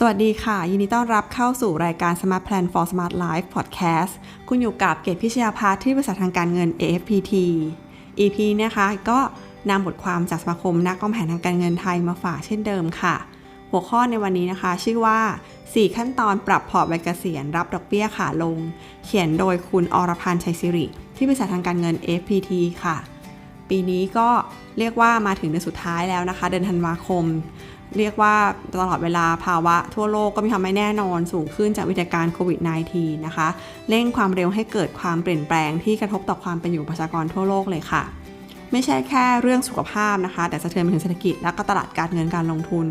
สวัสดีค่ะ ยินดีต้อนรับเข้าสู่รายการ Smart Plan for Smart Life Podcast คุณอยู่กับเกตพิชยาภาที่บริษัททางการเงิน AFPT EP นะคะก็นำบทความจากสมาคมนักวางแผนทางการเงินไทยมาฝากเช่นเดิมค่ะ หัวข้อในวันนี้นะคะ ชื่อว่า 4 ขั้นตอนปรับพอร์ตใบเกษียณรับดอกเบี้ยขาลง เขียนโดยคุณอรพันธ์ชัยศิริ ที่บริษัททางการเงิน AFPT ค่ะ ปีนี้ก็เรียกว่ามาถึงเดือนสุดท้ายแล้วนะคะ เดือนธันวาคม เรียกว่าตลอดเวลาภาวะทั่วโลกก็มีความไม่แน่นอนสูงขึ้นจากวิกฤตการณ์โควิด -19 นะคะ เร่งความเร็วให้เกิดความเปลี่ยนแปลงที่กระทบต่อความเป็นอยู่ประชากรทั่วโลกเลยค่ะ ไม่ใช่แค่เรื่องสุขภาพนะคะ แต่สะเทือนไปถึงเศรษฐกิจและก็ตลาดการเงินการลงทุน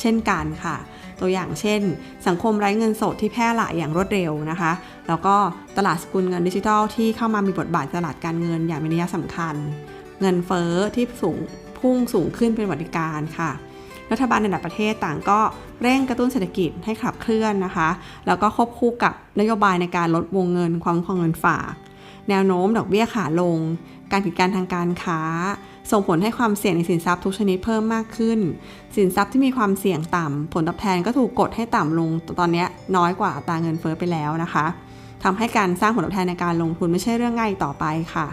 เช่นกันค่ะ ตัวอย่างเช่น สังคมไร้เงินสดที่แพร่หลายอย่างรวดเร็วนะคะ แล้วก็ตลาดสกุลเงินดิจิทัลที่เข้ามามีบทบาทตลาดการเงินอย่างมีนัยสำคัญ เงินเฟ้อที่สูงพุ่งสูงขึ้นเป็นวัติการค่ะ รัฐบาลในระดับประเทศต่างก็เร่งกระตุ้นเศรษฐกิจให้ขับเคลื่อนนะคะ แล้วก็ควบคู่กับนโยบายในการลดวงเงินความคุ้มครองเงินฝาก แนวโน้มดอกเบี้ยขาลง การกิจการทางการค้า ส่งผลให้ความเสี่ยงในสินทรัพย์ทุกชนิดเพิ่มมากขึ้น สินทรัพย์ที่มีความเสี่ยงต่ำผลตอบแทนก็ถูกกดให้ต่ำลงตอนนี้น้อยกว่าอัตราเงินเฟ้อไปแล้วนะคะทำให้การสร้างผลตอบแทนในการลงทุนไม่ใช่เรื่องง่ายต่อไปค่ะ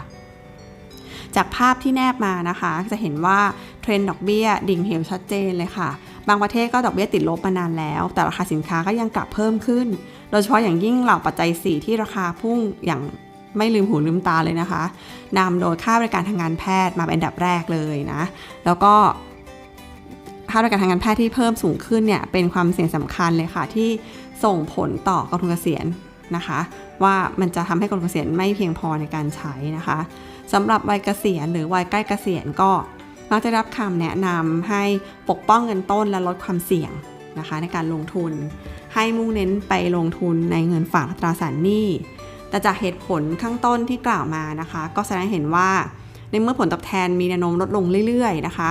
จากภาพที่แนบมานะคะ จะเห็นว่าเทรนด์ดอกเบี้ยดิ่งเหวชัดเจนเลยค่ะ บางประเทศก็ดอกเบี้ยติดลบมานานแล้ว แต่ราคาสินค้าก็ยังกลับเพิ่มขึ้น โดยเฉพาะอย่างยิ่งเหล่าปัจจัย 4 ที่ราคาพุ่งอย่างไม่ลืมหูลืมตาเลยนะคะนำโดยค่าบริการทางการแพทย์มาเป็นอันดับแรกเลยนะ แล้วก็ค่าบริการทางการแพทย์ที่เพิ่มสูงขึ้นเนี่ยเป็นความเสี่ยงสำคัญเลยค่ะ ที่ส่งผลต่อกองทุนเกษียณนะคะ ว่ามันจะทำให้กองทุนเกษียณไม่เพียงพอในการใช้นะคะ สำหรับวัยเกษียณหรือวัยใกล้เกษียณก็มักจะรับคำแนะนำให้ปกป้องเงินต้นและลดความเสี่ยงนะคะในการลงทุน ให้มุ่งเน้นไปลงทุนในเงินฝากตราสารหนี้ แต่จากเหตุผลข้างต้นที่กล่าวมานะคะ ก็แสดงเห็นว่าในเมื่อผลตอบแทนมีแนวโน้มลดลงเรื่อยๆนะคะ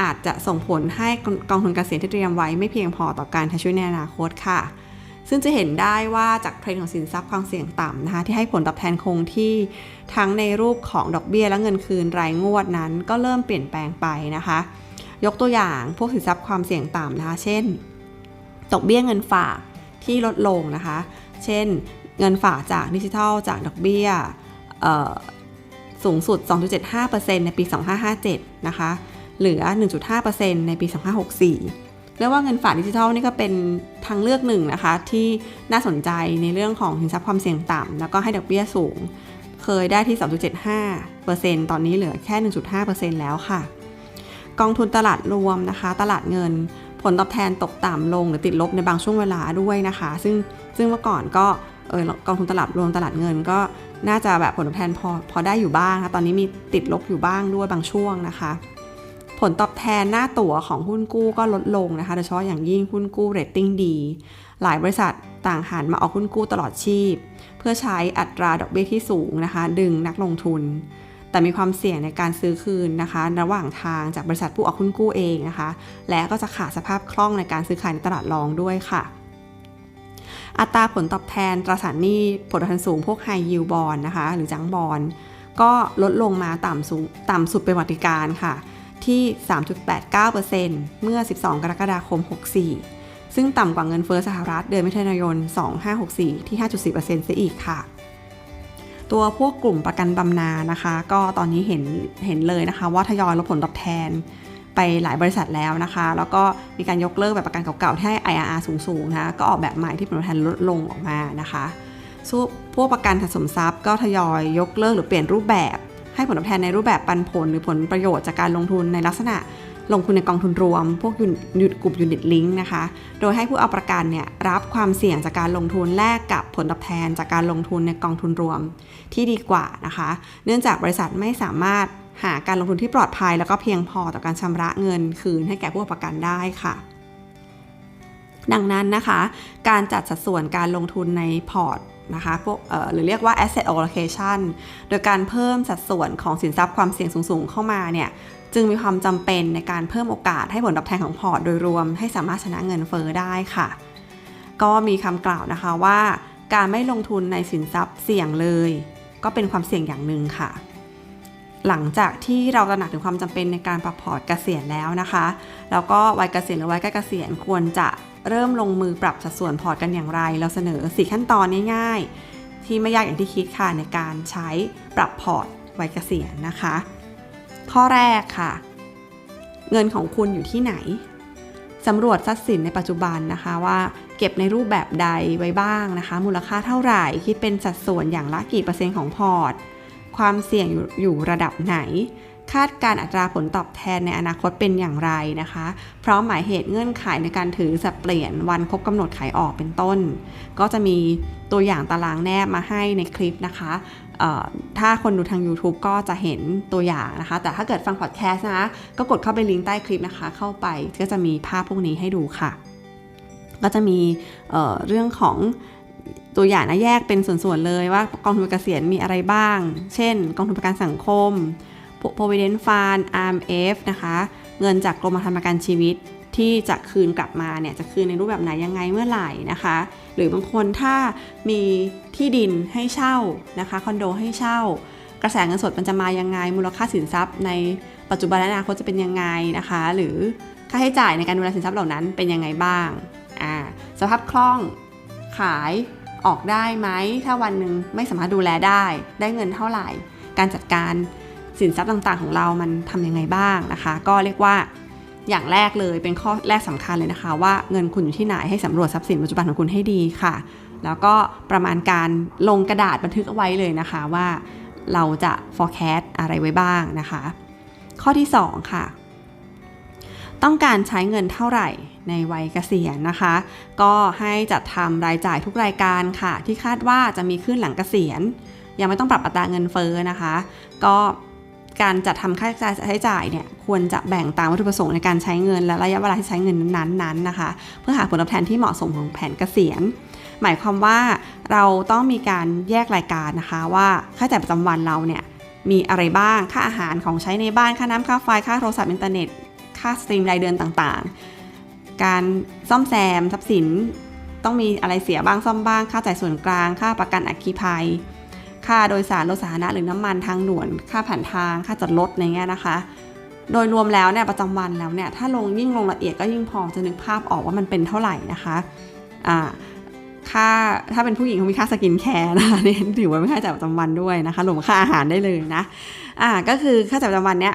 อาจจะส่งผลให้กองทุนเกษียณที่เตรียมไว้ไม่เพียงพอต่อการใช้ชีวิตในอนาคตค่ะ ซึ่งจะเห็นได้ว่าจากเทรนด์ของสินทรัพย์ความเสี่ยงต่ำนะคะที่ให้ผลตอบแทนคงที่ทั้งในรูปของดอกเบี้ยและเงินคืนรายงวดนั้น ก็เริ่มเปลี่ยนแปลงไปนะคะ ยกตัวอย่างพวกสินทรัพย์ความเสี่ยงต่ำนะคะเช่นดอกเบี้ยเงินฝากที่ลดลงนะคะ เช่น เงินฝากจากดิจิทัลจากดอกเบี้ยสูงสุด 2.75%ในปี 2557 นะคะ เหลือ 1.5%ในปี 2564 เรียกว่าเงินฝากดิจิทัลนี่ก็เป็นทางเลือกหนึ่งนะคะ ที่น่าสนใจในเรื่องของสินทรัพย์ความเสี่ยงต่ำแล้วก็ให้ดอกเบี้ยสูง เคยได้ที่2.75%ตอนนี้เหลือแค่ 1.5%แล้วค่ะ กองทุนตลาดรวมนะคะ ตลาดเงินผลตอบแทนตกต่ำลงหรือติดลบในบางช่วงเวลาด้วยนะคะ ซึ่งซึ่งเมื่อก่อนก็เออกองทุนตลาดรวมตลาดเงินก็น่าจะแบบผลตอบแทนพอพอได้อยู่บ้างนะตอนนี้มีติดลบอยู่บ้างด้วยบางช่วงนะคะ ผลตอบแทนหน้าตั๋วของหุ้นกู้ก็ลดลงนะคะโดยเฉพาะอย่างยิ่งหุ้นกู้เรตติ้งดี หลายบริษัทต่างหันมาออกหุ้นกู้ตลอดชีพ เพื่อใช้อัตราดอกเบี้ยที่สูงนะคะ ดึงนักลงทุน แต่มีความเสี่ยงในการซื้อคืนนะคะ ระหว่างทางจากบริษัทผู้ออกหุ้นกู้เองนะคะ และก็จะขาดสภาพคล่องในการซื้อขายในตลาดรองด้วยค่ะอัตราผลตอบแทนตราสารหนี้ผลตอบแทนสูงพวก High Yield Bond นะคะ หรือจังบอลก็ลดลงมาต่ำสูงต่ำสุดเป็นวัติการค่ะ ที่ 3.89%เมื่อ 12 กรกฎาคม 64 ซึ่งต่ำกว่าเงินเฟ้อสหรัฐเดือนมิถุนายน 2564 ที่ 5.4%เสียอีกค่ะ ตัวพวกกลุ่มประกันบำนาญนะคะ ก็ตอนนี้เห็นเห็นเลยนะคะ ว่าทยอยลดผลตอบแทนไปหลายบริษัทแล้วนะคะ แล้วก็มีการยกเลิกแบบประกันเก่าๆ ที่ให้ IRR สูงๆนะคะก็ออกแบบใหม่ที่ผลตอบแทนลดลงออกมานะคะพวกประกันสะสมทรัพย์ก็ทยอยยกเลิกหรือเปลี่ยนรูปแบบ ให้ผลตอบแทนในรูปแบบปันผลหรือผลประโยชน์จากการลงทุนในลักษณะลงทุนในกองทุนรวม พวกยุดกลุ่มยูนิตลิงก์นะคะ โดยให้ผู้เอาประกันเนี่ยรับความเสี่ยงจากการลงทุนแลกกับผลตอบแทนจากการลงทุนในกองทุนรวมที่ดีกว่านะคะ เนื่องจากบริษัทไม่สามารถหาการลงทุนที่ปลอดภัย แล้วก็เพียงพอต่อการชำระเงินคืนให้แก่ผู้ประกันได้ค่ะ ดังนั้นนะคะ การจัดสัดส่วนการลงทุนในพอร์ต นะคะพวกหรือเรียกว่า asset allocation โดยการเพิ่มสัดส่วนของสินทรัพย์ความเสี่ยงสูงๆ เข้ามาเนี่ยจึงมีความจำเป็นในการเพิ่มโอกาสให้ผลตอบแทนของพอร์ตโดยรวม ให้สามารถชนะเงินเฟอ้อได้ค่ะ ก็มีคำกล่าวนะคะว่า การไม่ลงทุนในสินทรัพย์เสี่ยงเลย ก็เป็นความเสี่ยงอย่างหนึ่งค่ะ หลังจากที่เราตระหนักถึงความจำเป็นในการปรับพอร์ตเกษียณแล้วนะคะ แล้วก็วัยเกษียณหรือวัยใกล้เกษียณควรจะเริ่มลงมือปรับสัดส่วนพอร์ตกันอย่างไร เราเสนอ 4 ขั้นตอนง่ายๆ ที่ไม่ยากอย่างที่คิดค่ะในการใช้ปรับพอร์ตวัยเกษียณนะคะ ข้อแรกค่ะ เงินของคุณอยู่ที่ไหนสำรวจทรัพย์สินในปัจจุบันนะคะว่าเก็บในรูปแบบใดไว้บ้างนะคะ มูลค่าเท่าไหร่คิดเป็นสัดส่วนอย่างละกี่เปอร์เซ็นต์ของพอร์ต ความเสี่ยงอยู่ระดับไหน คาดการอัตราผลตอบแทนในอนาคตเป็นอย่างไรนะคะพร้อมหมายเหตุเงื่อนไขในการถือสับเปลี่ยนวันครบกำหนดขายออกเป็นต้น ก็จะมีตัวอย่างตารางแนบมาให้ในคลิปนะคะถ้าคนดูทาง YouTube ก็จะเห็นตัวอย่างนะคะ แต่ถ้าเกิดฟังพอดแคสต์นะก็กดเข้าไปลิงก์ใต้คลิปนะคะ เข้าไปก็จะมีภาพพวกนี้ให้ดูค่ะ ก็จะมีเเรื่องของ ตัวอย่างนะแยกเป็นส่วนๆเลยว่ากองทุนเกษียณมีอะไรบ้าง เช่น กองทุนประกันสังคม Provident Fund RMF นะคะ เงินจากกรมธรรม์ประกันชีวิตที่จะคืนกลับมาเนี่ยจะคืนในรูปแบบไหนยังไงเมื่อไหร่นะคะ หรือบางคนถ้ามีที่ดินให้เช่านะคะคอนโดให้เช่า กระแสเงินสดมันจะมายังไง มูลค่าสินทรัพย์ ในปัจจุบันและอนาคตจะเป็นยังไงนะคะ หรือค่าใช้จ่ายในการดูแลสินทรัพย์เหล่านั้นเป็นยังไงบ้าง อ่าสภาพคล่อง ขายออกได้ไหม ถ้าวันหนึ่งไม่สามารถดูแลได้ ได้เงินเท่าไหร่ การจัดการสินทรัพย์ต่างๆ ของเรามันทำยังไงบ้างนะคะ ก็เรียกว่าอย่างแรกเลยเป็นข้อแรกสำคัญเลยนะคะ ว่าเงินคุณอยู่ที่ไหนให้สำรวจทรัพย์สินปัจจุบันของคุณให้ดีค่ะ แล้วก็ประมาณการลงกระดาษบันทึกเอาไว้เลยนะคะว่าเราจะ forecast อะไรไว้บ้างนะคะ ข้อที่ 2 ค่ะ ต้องการใช้เงินเท่าไหร่ ในวัยเกษียณนะคะ ก็ให้จัดทำรายจ่ายทุกรายการค่ะ ที่คาดว่าจะมีขึ้นหลังเกษียณ ยังไม่ต้องปรับอัตราเงินเฟ้อนะคะ ก็การจัดทำค่าใช้จ่ายเนี่ยควรจะแบ่งตามวัตถุประสงค์ในการใช้เงิน และระยะเวลาที่ใช้เงินนั้นๆนะคะ เพื่อหาผลตอบแทนที่เหมาะสมของแผนเกษียณ หมายความว่าเราต้องมีการแยกรายการนะคะว่าค่าใช้จ่ายประจำวันเราเนี่ยมีอะไรบ้างค่าอาหารของใช้ในบ้านค่าน้ำค่าไฟค่าโทรศัพท์อินเทอร์เน็ตค่าสตรีมรายเดือนต่างๆ การซ่อมแซมทรัพย์สิน ต้องมีอะไรเสียบ้างซ่อมบ้าง ค่าจ่ายส่วนกลาง ค่าประกันอัคคีภัย ค่าโดยสารรถสาธารณะหรือน้ำมันทางด่วน ค่าผ่านทาง ค่าจอดรถอะไรเงี้ยนะคะ โดยรวมแล้วเนี่ยประจำวันแล้วเนี่ยถ้าลงยิ่งลงละเอียดก็ยิ่งพอจะนึกภาพออกว่ามันเป็นเท่าไหร่นะคะอ่าค่าถ้าเป็นผู้หญิงเขามีค่าสกินแคร์นะคะนี่ถือว่าเป็นค่าจ่ายประจำวันด้วยนะคะรวมค่าอาหารได้เลยนะอ่าก็คือค่าจ่ายประจำวันเนี้ย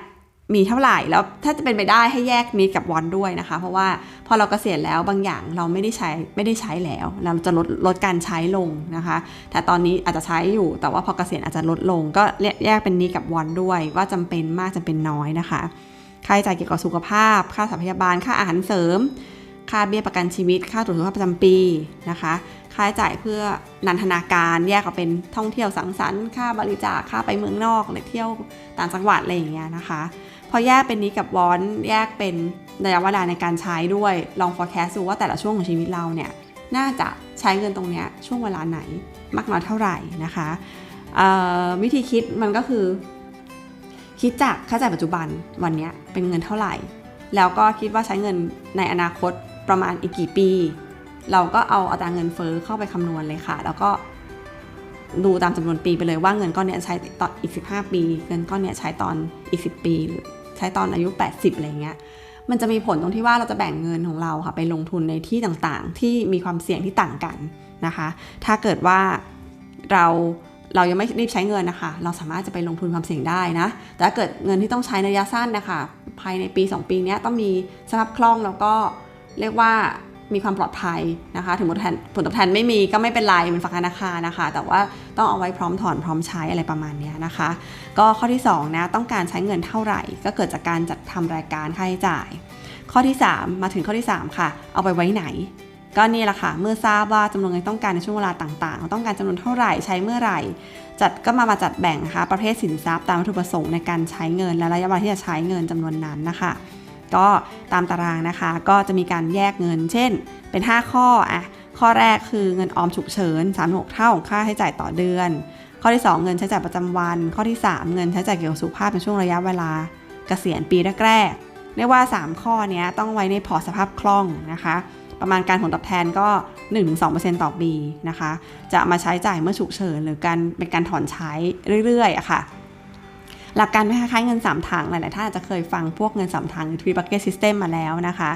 มีเท่าไหร่แล้วถ้าจะเป็นไปได้ให้แยกนี้กับวอนด้วยนะคะ เพราะว่าพอเรากเกษียณแล้วบางอย่างเราไม่ได้ใช้ไม่ได้ใช้แล้ว เราจะลดลดการใช้ลงนะคะ แต่ตอนนี้อาจจะใช้อยู่ แต่ว่าพอเกษียณอาจจะลดลง ก็แยกเป็นนี้กับวอนด้วย ว่าจำเป็นมากจำเป็นน้อยนะคะค่าใช้จ่ายเกี่ยวกับสุขภาพ ค่าสัพยาบาลค่าอาหารเสริม ค่าเบี้ยประกันชีวิต ค่าตรวจสุขภาพประจำปีนะคะ ค่าใช้จ่ายเพื่อนันทนาการแยกออกเป็นท่องเที่ยวสังสรรค์ค่าบริจาคค่าไปเมืองนอกหรือเที่ยวต่างจังหวัดอะไรอย่างเงี้ยนะคะพอแยกเป็นนี้กับวอนแยกเป็นระยะเวลาในการใช้ด้วยลอง forecast ดูว่าแต่ละช่วงของชีวิตเราเนี่ยน่าจะใช้เงินตรงนี้ช่วงเวลาไหนมากน้อยเท่าไหร่นะคะวิธีคิดมันก็คือ คิดจากค่าใช้จ่ายปัจจุบันวันนี้เป็นเงินเท่าไหร่ แล้วก็คิดว่าใช้เงินในอนาคตประมาณอีกกี่ปี เราก็เอาอัตราเงินเฟอ้อเข้าไปคำนวณเลยค่ะ แล้วก็ดูตามจำนวนปีไปเลยว่าเงินก้อนนี้ใช้ตอนอีก 15 ปี เงินก้อนนี้ใช้ตอนอีก 10 ปี หรือใช้ตอนอายุ 80 อะไรเงี้ย มันจะมีผลตรงที่ว่าเราจะแบ่งเงินของเราค่ะไปลงทุนในที่ต่างๆ ที่มีความเสี่ยงที่ต่างกันนะคะ ถ้าเกิดว่าเราเรายังไม่รีบใช้เงินนะคะ เราสามารถจะไปลงทุนความเสี่ยงได้นะ แต่ถ้าเกิดเงินที่ต้องใช้ในระยะสั้นนะคะ ภายในปี 2 ปีนี้ต้องมีสภาพคล่องแล้วก็เรียกว่า มีความปลอดภัยนะคะ ถึงผลตอบแทนผลตอบแทนไม่มีก็ไม่เป็นไรเป็นฝากธนาคารนะคะ แต่ว่าต้องเอาไว้พร้อมถอนพร้อมใช้อะไรประมาณนี้นะคะ ก็ข้อที่2นะต้องการใช้เงินเท่าไหร่ ก็เกิดจากการจัดทำรายการค่าใช้จ่าย ข้อที่ 3 มาถึงข้อที่ 3 ค่ะ เอาไปไว้ไหน ก็นี่แหละค่ะ เมื่อทราบว่าจำนวนเงินต้องการในช่วงเวลาต่างๆ ต้องการจำนวนเท่าไหร่ใช้เมื่อไหร่ จัดก็มามาจัดแบ่งนะคะประเภทสินทรัพย์ตามวัตถุประสงค์ในการใช้เงินและระยะเวลาที่จะใช้เงินจำนวนนั้นนะคะ ก็ตามตารางนะคะ ก็จะมีการแยกเงิน เช่น เป็น 5 ข้ออะข้อแรกคือเงินออมฉุกเฉิน36เท่าของค่าใช้จ่ายต่อเดือน ข้อที่ 2 เงินใช้จ่ายประจำวัน ข้อที่ 3 เงินใช้จ่ายเกี่ยวกับสุขภาพในช่วงระยะเวลา เกษียณปีแรกๆเรียกว่า 3 ข้อนี้ต้องไว้ในพอร์ตสภาพคล่องนะคะ ประมาณการผลตอบแทนก็ 1-2%ต่อปีนะคะ จะมาใช้จ่ายเมื่อฉุกเฉินหรือการเป็นการถอนใช้เรื่อยๆอะค่ะ หลักการคล้ายๆเงิน 3ถังหลายๆท่านอาจจะเคยฟังพวกเงิน 3ถังหรือ three bucket system มาแล้วนะคะ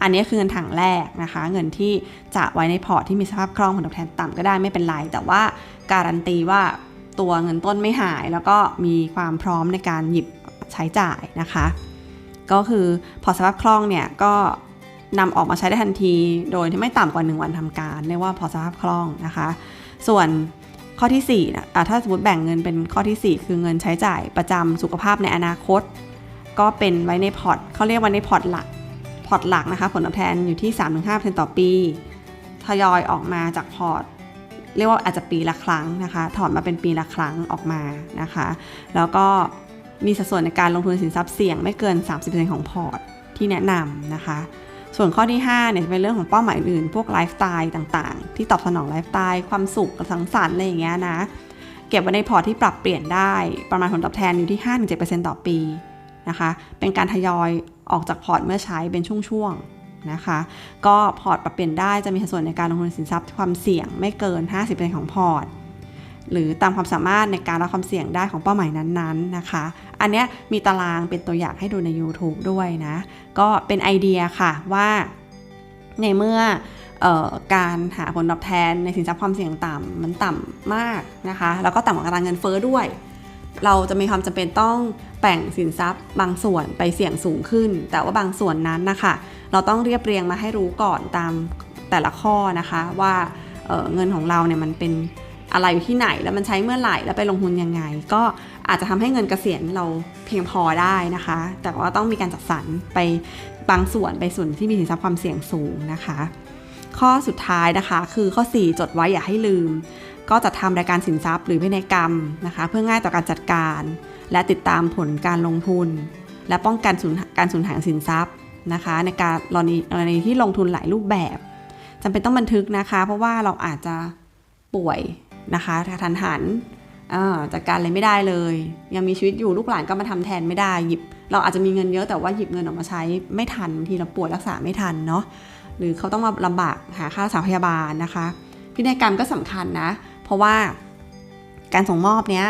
อันนี้คือเงินถังแรกนะคะ เงินที่จะไว้ในพอร์ตที่มีสภาพคล่องผลตอบแทนต่ำก็ได้ไม่เป็นไร แต่ว่าการันตีว่าตัวเงินต้นไม่หาย แล้วก็มีความพร้อมในการหยิบใช้จ่ายนะคะ ก็คือพอสภาพคล่องเนี่ยก็นำออกมาใช้ได้ทันที โดยที่ไม่ต่ำกว่า 1 วันทำการเรียกว่าพอสภาพคล่องนะคะ ส่วน ข้อที่4นะะถ้าสมมติแบ่งเงินเป็นข้อที่ 4 คือเงินใช้จ่ายประจำสุขภาพในอนาคต ก็เป็นไว้ในพอร์ตเขาเรียกว่าในพอร์ตหลักพอร์ตหลักนะคะผลตอบแทนอยู่ที่ 3-5%ต่อปีทยอยออกมาจากพอร์ตเรียกว่าอาจจะปีละครั้งนะคะ ถอนมาเป็นปีละครั้งออกมานะคะ แล้วก็มีสัดส่วนในการลงทุนสินทรัพย์เสี่ยงไม่เกิน 30%ของพอร์ตที่แนะนำนะคะ ส่วนข้อที่5เนี่ยเป็นเรื่องของเป้าหมายอื่น พวกไลฟ์สไตล์ต่างๆ ที่ตอบสนองไลฟ์สไตล์ความสุขสังสรรค์อะไรอย่างเงี้ยนะ เก็บไว้ในพอร์ตที่ปรับเปลี่ยนได้ประมาณผลตอบแทนอยู่ที่ 5-7%ต่อปีนะคะ เป็นการทยอยออกจากพอร์ตเมื่อใช้เป็นช่วงๆนะคะ ก็พอร์ตปรับเปลี่ยนได้จะมีสัดส่วนในการลงทุนสินทรัพย์ความเสี่ยงไม่เกิน 50%ของพอร์ต หรือตามความสามารถในการรับความเสี่ยงได้ของเป้าหมายนั้นๆนะคะ อันเนี้ยมีตารางเป็นตัวอย่างให้ดูใน YouTube ด้วยนะ ก็เป็นไอเดียค่ะว่าในเมื่ออการหาผลตอบแทนในสินทรัพย์ความเสี่ยงต่ำมันต่ำมากนะคะ แล้วก็ต่ำกว่าอัตราเงินเฟ้อด้วย เราจะมีความจำเป็นต้องแบ่งสินทรัพย์ บางส่วนไปเสี่ยงสูงขึ้น แต่ว่าบางส่วนนั้นนะคะ เราต้องเรียบเรียงมาให้รู้ก่อนตามแต่ละข้อนะคะว่าเเงินของเราเนี่ยมันเป็น อะไรอยู่ที่ไหนแล้วมันใช้เมื่อไหร่แล้วไปลงทุนยังไง ก็อาจจะทำให้เงินเกษียณเราเพียงพอได้นะคะ แต่ว่าต้องมีการจัดสรรไปบางส่วนไปส่วนที่มีสินทรัพย์ความเสี่ยงสูงนะคะ ข้อสุดท้ายนะคะคือข้อ 4 จดไว้อย่าให้ลืม ก็จะทำรายการสินทรัพย์หรือพินัยกรรมนะคะ เพื่อง่ายต่อการจัดการ และติดตามผลการลงทุน และป้องกันการสูญหายสินทรัพย์นะคะ ในการกรณีกรณีที่ลงทุนหลายรูปแบบจำเป็นต้องบันทึกนะคะ เพราะว่าเราอาจจะป่วย นะคะทันหันจัดการอะไรไม่ได้เลย ยังมีชีวิตอยู่ลูกหลานก็มาทำแทนไม่ได้หยิบ เราอาจจะมีเงินเยอะแต่ว่าหยิบเงินออกมาใช้ไม่ทันทีเราป่วยรักษาไม่ทันเนาะหรือเขาต้องมาลำบากหาค่ารักษาพยาบาลนะคะ พินัยกรรมก็สำคัญนะ เพราะว่าการส่งมอบเนี้ย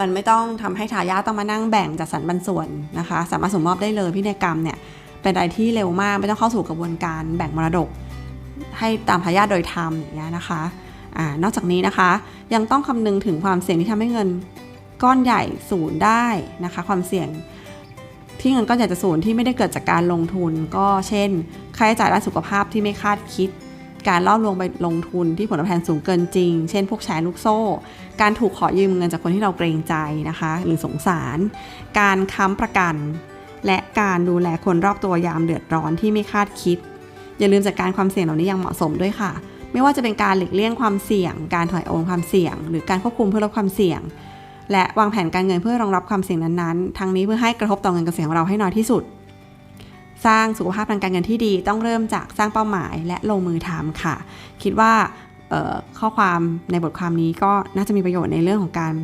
มันไม่ต้องทำให้ทายาทต้องมานั่งแบ่งจัดสรรปันส่วนนะคะ สามารถส่งมอบได้เลยพินัยกรรมเนี่ยเป็นอะไรที่เร็วมากไม่ต้องเข้าสู่กระบวนการแบ่งมรดก ให้ตามทายาทโดยธรรมอย่างเงี้ยนะคะ อนอกจากนี้นะคะ ยังต้องคำนึงถึงความเสี่ยงที่ทำให้เงินก้อนใหญ่ศูนย์ได้นะคะ ความเสี่ยงที่เงินก้อนใหญ่จะศูนย์ที่ไม่ได้เกิดจากการลงทุน ก็เช่นค่าใช้จ่ายด้านสุขภาพที่ไม่คาดคิด การล่อลวงไปลงทุนที่ผลตอบแทนสูงเกินจริง เช่น พวกแชร์ลูกโซ่ การถูกขอยืมเงินจากคนที่เราเกรงใจนะคะ หรือสงสาร การค้ำประกัน และการดูแลคนรอบตัวยามเดือดร้อนที่ไม่คาดคิด อย่าลืมจัดการความเสี่ยงเหล่านี้อย่างเหมาะสมด้วยค่ะ ไม่ว่าจะเป็นการหลีกเลี่ยงความเสี่ยง การถอยโอนความเสี่ยง หรือการควบคุมเพื่อลดความเสี่ยง และวางแผนการเงินเพื่อรองรับความเสี่ยงนั้นๆ ทั้งนี้เพื่อให้กระทบต่อเงินเกษียณของเราให้น้อยที่สุด สร้างสุขภาพทางการเงินที่ดีต้องเริ่มจากสร้างเป้าหมายและลงมือทำค่ะ คิดว่าข้อความในบทความนี้ก็น่าจะมีประโยชน์ในเรื่องของการ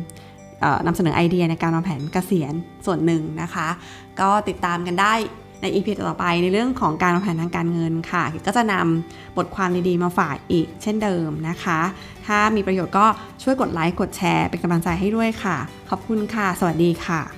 นำเสนอไอเดียในการวางแผนเกษียณส่วนหนึ่งนะคะ ก็ติดตามกันได้ ใน EP ต่อไปในเรื่องของการวางแผนทางการเงินค่ะ ก็จะนำบทความดีๆมาฝากอีกเช่นเดิมนะคะ ถ้ามีประโยชน์ก็ช่วยกดไลค์กดแชร์เป็นกำลังใจให้ด้วยค่ะ ขอบคุณค่ะ สวัสดีค่ะ